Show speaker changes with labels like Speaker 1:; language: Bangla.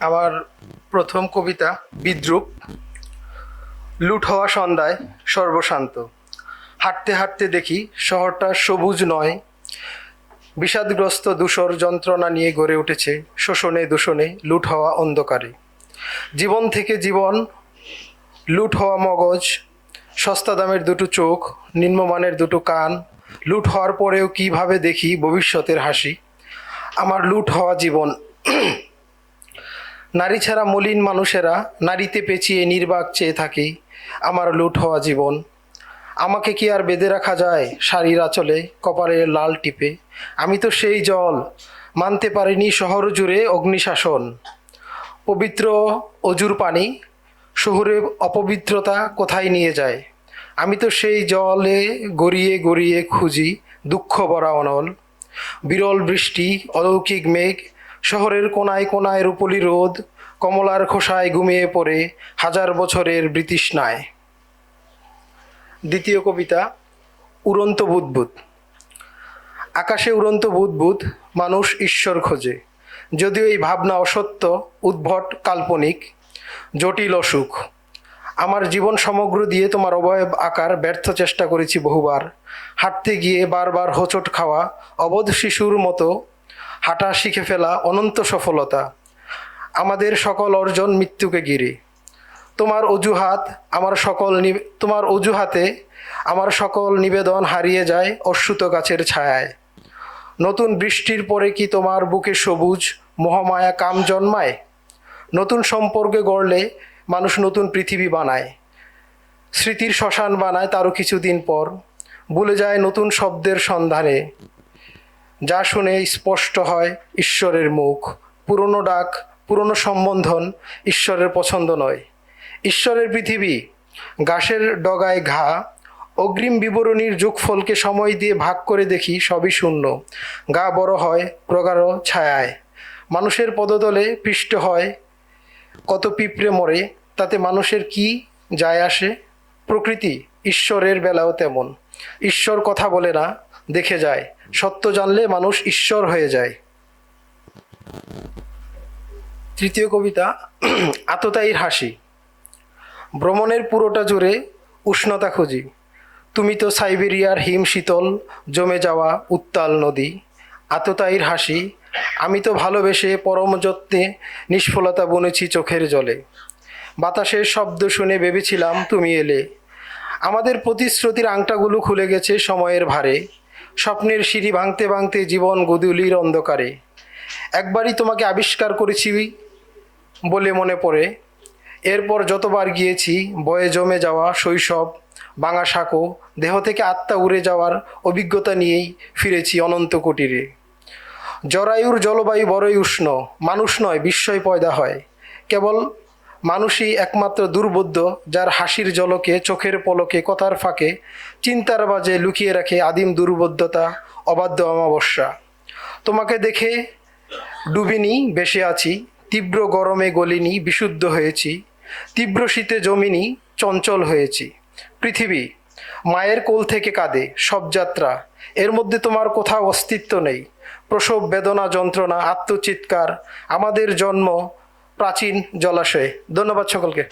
Speaker 1: আমার প্রথম কবিতা বিদ্রুপ, লুট হওয়া সন্ধ্যায় সর্বশান্ত। হাঁটতে হাঁটতে দেখি শহরটা সবুজ নয়, বিষাদগ্রস্ত দূষর যন্ত্রণা নিয়ে গড়ে উঠেছে শোষণে দূষণে লুট হওয়া অন্ধকারে। জীবন থেকে জীবন, লুট হওয়া মগজ, সস্তা দামের দুটো চোখ, নিম্নমানের দুটো কান, লুট হওয়ার পরেও কীভাবে দেখি ভবিষ্যতের হাসি? আমার লুট হওয়া জীবন নারী ছাড়া মলিন মানুষেরা নারীতে পেঁচিয়ে নির্বাক চেয়ে থাকে, আমার লুট হওয়া জীবন। আমাকে কি আর বেঁধে রাখা যায় শাড়ির আঁচলে কপালে লাল টিপে? আমি তো সেই জল, মানতে পারিনি শহর জুড়ে অগ্নিশাসন। পবিত্র অজুর পানি, শহরে অপবিত্রতা কোথায় নিয়ে যায়? আমি তো সেই জলে গড়িয়ে গড়িয়ে খুঁজি দুঃখ ভরা অনল। বিরল বৃষ্টি, অলৌকিক মেঘ শহরের কোনায় কোনায় রূপলি রোদ, কমলার খোসায় ঘুমিয়ে পড়ে হাজার বছরের বৃতৃষ্ণায় দ্বিতীয় কবিতা, উড়ন্ত বুদবুদ। আকাশে উড়ন্ত বুদবুদ, মানুষ ঈশ্বর খোঁজে। যদিও এই ভাবনা অসত্য, উদ্ভট, কাল্পনিক, জটিল অসুখ। আমার জীবন সমগ্র দিয়ে তোমার অবয়ব আকার ব্যর্থ চেষ্টা করেছি বহুবার। হাঁটতে গিয়ে বারবার হোঁচট খাওয়া অবধ শিশুর মতো হাঁটা শিখে ফেলা অনন্ত সফলতা। আমাদের সকল অর্জন মৃত্যুকে ঘিরে। তোমার অজুহাত আমার সকল তোমার অজুহাতে আমার সকল নিবেদন হারিয়ে যায় অশ্রুত গাছের ছায়ায়। নতুন বৃষ্টির পরে কি তোমার বুকে সবুজ মহামায়া কাম জন্মায়? নতুন সম্পর্কে গড়লে মানুষ নতুন পৃথিবী বানায়। স্মৃতির শ্মশান বানায় তারও কিছুদিন পর। ভুলে যায় নতুন শব্দের সন্ধানে। যা শুনে স্পষ্ট হয় ঈশ্বরের মুখ। পুরনো ডাক, পুরনো সম্বন্ধন ঈশ্বরের পছন্দ নয়। ঈশ্বরের পৃথিবী গাছের ডগায় ঘা, অগ্রিম বিবরণীর যোগফলকে সময় দিয়ে ভাগ করে দেখি সবই শূন্য। গা বড় হয়, প্রগাঢ় ছায়ায়। মানুষের পদতলে পিষ্ট হয়, কত পিঁপড়ে মরে, তাতে মানুষের কি যায় আসে? প্রকৃতি, ঈশ্বরের বেলাও তেমন। ঈশ্বর কথা বলে না দেখে যায়। সত্য জানলে মানুষ ঈশ্বর হয়ে যায়। তৃতীয় কবিতা, আততায়ীর হাসি। ভ্রমণের পুরোটা জুড়ে উষ্ণতা খুঁজি। তুমি তো সাইবেরিয়ার হিম শীতল, জমে যাওয়া উত্তাল নদী। আততায়ীর হাসি, আমি তো ভালোবেসে পরম যত্নে নিষ্ফলতা বনেছি চোখের জলে। বাতাসের শব্দ শুনে ভেবেছিলাম তুমি এলে। আমাদের প্রতিশ্রুতির আংটাগুলো খুলে গেছে সময়ের ভারে। স্বপ্নের সিঁড়ি ভাঙতে ভাঙতে জীবন গদুলির অন্ধকারে। একবারই তোমাকে আবিষ্কার করেছি বলে মনে পড়ে। এরপর যতবার গিয়েছি, বয়ে জমে যাওয়া শৈশব বাঙা সাঁকো, দেহ থেকে আত্মা উড়ে যাওয়ার অভিজ্ঞতা নিয়েই ফিরেছি অনন্ত কুটিরে। জরায়ুর জলবায়ু বড়ই উষ্ণ, মানুষ নয়, বিস্ময় পয়দা হয়। কেবল মানুষই একমাত্র দুর্বোধ্য, যার হাসির জলকে, চোখের পলকে, কথার ফাঁকে, চিন্তার বাজে লুকিয়ে রাখে আদিম দুর্বোধ্যতা, অবাধ্য অমাবস্যা। তোমাকে দেখে ডুবিনি, বেশে আছি, তীব্র গরমে গলিনি, বিশুদ্ধ হয়েছি, তীব্র শীতে জমিনি, চঞ্চল হয়েছি। পৃথিবী, মায়ের কোল থেকে কাঁদে, সব যাত্রা, এর মধ্যে তোমার কোথাও অস্তিত্ব নেই। প্রসব বেদনা যন্ত্রণা, আত্মচিৎকার, আমাদের জন্ম প্রাচীন জলাশয়ে। ধন্যবাদ সকলকে।